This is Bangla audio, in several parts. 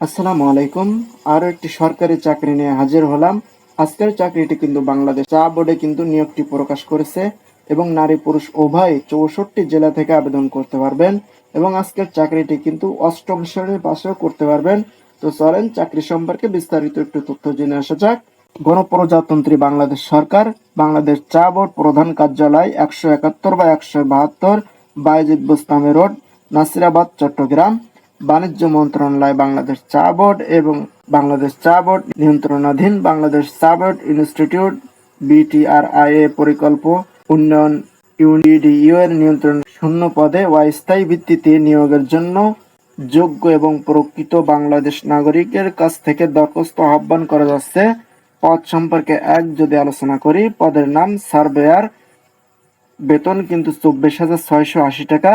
আসসালামু আলাইকুম। আরও একটি সরকারি চাকরি নিয়ে হাজির হলাম। আজকের চাকরিটি কিন্তু বাংলাদেশ চা বোর্ডে কিন্তু নিয়োগটি প্রকাশ করেছে এবং নারী পুরুষ উভয় চৌষট্টি জেলা থেকে আবেদন করতে পারবেন এবং আজকের চাকরিটি কিন্তু অষ্টম শ্রেণির পাশেও করতে পারবেন। তো চলেন চাকরি সম্পর্কে বিস্তারিত একটু তথ্য জেনে আসা যাক। গণপ্রজাতন্ত্রী বাংলাদেশ সরকার, বাংলাদেশ চা বোর্ড প্রধান কার্যালয় একশো একাত্তর বা একশো বাহাত্তর, বাইজিদ বুস্তামি রোড, নাসিরাবাদ, চট্টগ্রাম। বাণিজ্য মন্ত্রণালয়, বাংলাদেশ চা বোর্ড এবং বাংলাদেশ চা বোর্ড, নিয়ন্ত্রণাধীন বাংলাদেশ চা বোর্ড ইনস্টিটিউট বিটিআরআইএ পরিকল্প, উন্নয়ন ইউনিডিইউ এর নিয়ন্ত্রণ শূন্য পদে অস্থায়ী ভিত্তিতে নিয়োগের জন্য যোগ্য এবং প্রকৃত বাংলাদেশ নাগরিকের কাছ থেকে দরখাস্ত আহ্বান করা যাচ্ছে। পদ সম্পর্কে এক যদি আলোচনা করি, পদের নাম সার্ভেয়ার, বেতন কিন্তু চব্বিশ হাজার ছয়শো আশি টাকা।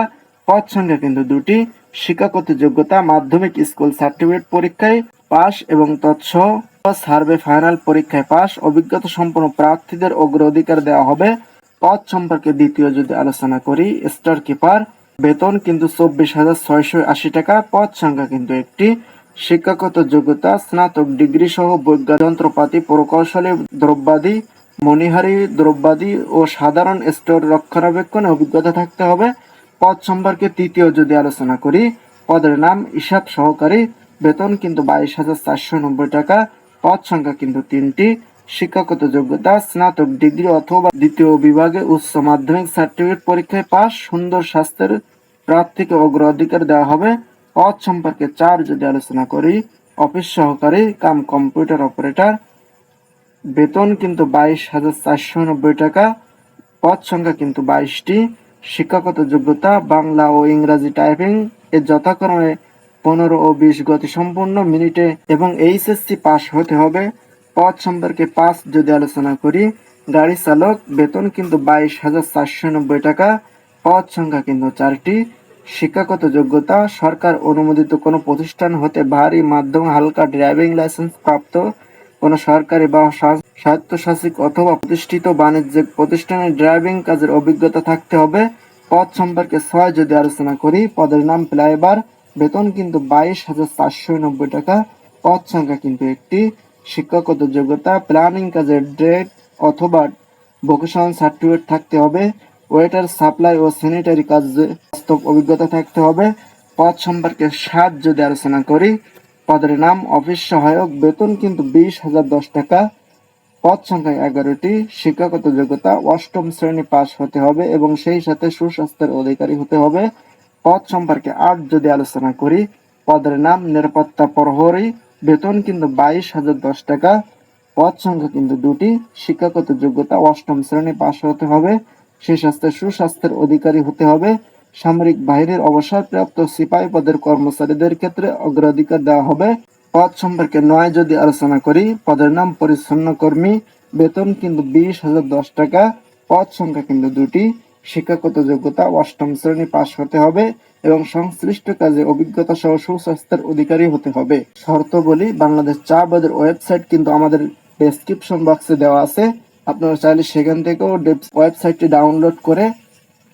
পদ সংখ্যা কিন্তু দুটি। শিক্ষাগত যোগ্যতা, মাধ্যমিক স্কুল সার্টিফিকেট পরীক্ষায় পাস এবং তৎসহ সার্ভে ফাইনাল পরীক্ষায় পাস অভিজ্ঞতা সম্পন্ন প্রার্থীদের অগ্রাধিকার দেওয়া হবে। পদ সম্পর্কে দ্বিতীয় যদি আলোচনা করি স্টার কিপার বেতন কিন্তু চব্বিশ হাজার ছয়শো আশি টাকা পদ সংখ্যা কিন্তু একটি। শিক্ষাগত যোগ্যতা, স্নাতক ডিগ্রি সহ বৈজ্ঞানিক যন্ত্রপাতি, প্রকৌশলী, দ্রব্যাদি, মণিহারি দ্রব্যাদি ও সাধারণ স্টোর রক্ষণাবেক্ষণে অভিজ্ঞতা থাকতে হবে। পদ সম্পর্কে তৃতীয় যদি আলোচনা করি, পদের নাম হিসাব সহকারী বেতন কিন্তু বাইশ হাজার চারশো নব্বই টাকা, পদ সংখ্যা কিন্তু তিনটি, শিক্ষাগত যোগ্যতা, স্নাতক ডিগ্রি অথবা দ্বিতীয় বিভাগে উচ্চ মাধ্যমিক সার্টিফিকেট পরীক্ষায় পাস, সুন্দর স্বাস্থ্যের প্রার্থীকে অগ্রাধিকার দেওয়া হবে। পদ সম্পর্কে চার যদি আলোচনা করি, অফিস সহকারী কাম কম্পিউটার অপারেটর, বেতন কিন্তু বাইশ হাজার চারশো নব্বই টাকা, পদ সংখ্যা কিন্তু বাইশটি শিক্ষাগত যোগ্যতা, বাংলা ও ইংরাজি টাইপিং এর যথাক্রমে পনেরো ও বিশ গতি সম্পূর্ণ মিনিটে এবং এইচএসসি পাস হতে হবে। পদ সম্পর্কে পাঁচ যদি আলোচনা করি, গাড়ি চালক, বেতন কিন্তু বাইশ হাজার চারশো নব্বই টাকা, পদ সংখ্যা কিন্তু চারটি। শিক্ষাগত যোগ্যতা, সরকার অনুমোদিত কোনো প্রতিষ্ঠান হতে ভারী মাধ্যম, হালকা ড্রাইভিং লাইসেন্স প্রাপ্ত কোনো সরকারি বা স্বা- স্বায়ত্তশাসিত অথবা প্রতিষ্ঠিত বাণিজ্যিক প্রতিষ্ঠানের ড্রাইভিং কাজের অভিজ্ঞতা থাকতে হবে। পদ সম্পর্কে ছয় যদি আলোচনা করি, পদের নাম প্লাইবার বেতন কিন্তু বাইশ হাজার চারশো নব্বই টাকা, পদ সংখ্যা কিন্তু একটি। শিক্ষাগত যোগ্যতা, প্ল্যানিং কাজের ড্রেড অথবা ভোকেশনাল সার্টিফিকেট থাকতে হবে। ওয়েটার সাপ্লাই ও স্যানিটারি কাজে বাস্তব অভিজ্ঞতা থাকতে হবে। পদ সম্পর্কে সাত যদি আলোচনা করি পদের নাম অফিস সহায়ক, বেতন কিন্তু বিশ হাজার দশ টাকা, পদ সংখ্যা এগারোটি, শিক্ষাগত যোগ্যতা অষ্টম শ্রেণি পাস হতে হবে এবং সেই সাথে সুস্বাস্থ্যের অধিকারী হতে হবে। পদ সম্পর্কে আট যদি আলোচনা করি, পদের নাম নিরাপত্তা প্রহরী, বেতন কিন্তু বাইশ হাজার দশ টাকা, পদ সংখ্যা কিন্তু দুটি, শিক্ষাগত যোগ্যতা অষ্টম শ্রেণি পাস হতে হবে, সেই সাথে সুস্বাস্থ্যের অধিকারী হতে হবে সামরিক বাহিনীর অবসরপ্রাপ্ত সিপাহী পদের কর্মচারীদের ক্ষেত্রে অগ্রাধিকার দেওয়া হবে। পদ সম্পর্কে নয় যদি আলোচনা করি, পদের নাম পরিচ্ছন্ন কর্মী, বেতন কিন্তু বিশ হাজার দশ টাকা, পদ সংখ্যা কিন্তু দুটি, শিক্ষাগত যোগ্যতা অষ্টম শ্রেণি পাস হতে হবে এবং সংশ্লিষ্ট কাজে অভিজ্ঞতা সহ সুস্বাস্থ্যের অধিকারী হতে হবে। শর্ত বলি বাংলাদেশ চা বোর্ডের ওয়েবসাইট কিন্তু আমাদের ডেসক্রিপশন বক্সে দেওয়া আছে। আপনারা চাইলে সেখান থেকেও ওয়েবসাইটটি ডাউনলোড করে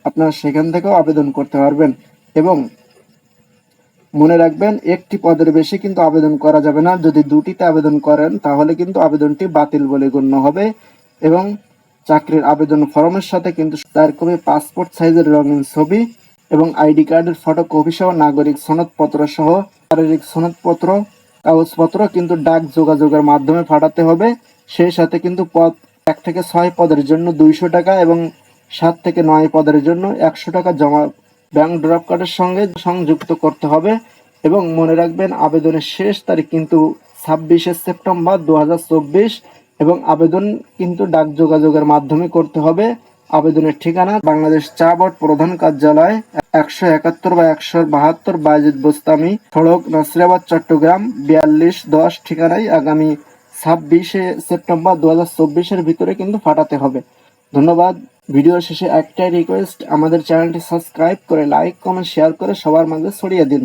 আপনারা সেখান থেকেও আবেদন করতে পারবেন এবং মনে রাখবেন, একটি পদের বেশি কিন্তু আবেদন করা যাবে না। যদি দুটিতে আবেদন করেন, তাহলে কিন্তু আবেদনটি বাতিল বলে গণ্য হবে এবং চাকরির আবেদন ফর্মের সাথে কিন্তু তার কপি, পাসপোর্ট সাইজের রঙিন ছবি এবং আইডি কার্ডের ফটোকপি সহ নাগরিক সনদপত্র সহ শারীরিক সনদপত্র, কাগজপত্র কিন্তু ডাক যোগাযোগের মাধ্যমে পাঠাতে হবে। সেই সাথে কিন্তু পদ, এক থেকে ছয় পদের জন্য দুইশো টাকা এবং সাত থেকে নয় পদের জন্য একশো টাকা জমা ব্যাংক ড্রপ কার্ডের সঙ্গে সংযুক্ত করতে হবে এবং মনে রাখবেন আবেদনের শেষ তারিখ কিন্তু ছাব্বিশে সেপ্টেম্বর দু এবং আবেদন কিন্তু ডাক যোগাযোগের মাধ্যমে করতে হবে। আবেদনের ঠিকানা বাংলাদেশ চা বোর্ড প্রধান কার্যালয় একশো একাত্তর বা একশো বাহাত্তর বাজিদ বোস্তামি, সড়ক নাসিরাবাদ, চট্টগ্রাম, বিয়াল্লিশ দশ ঠিকানায় আগামী ছাব্বিশে সেপ্টেম্বর দু হাজার চব্বিশের ভিতরে কিন্তু ফাটাতে হবে। ধন্যবাদ। ভিডিও শেষে একটাই রিকোয়েস্ট আমাদের চ্যানেলটি সাবস্ক্রাইব করে লাইক কমেন্ট শেয়ার করে সবার মাঝে ছড়িয়ে দিন।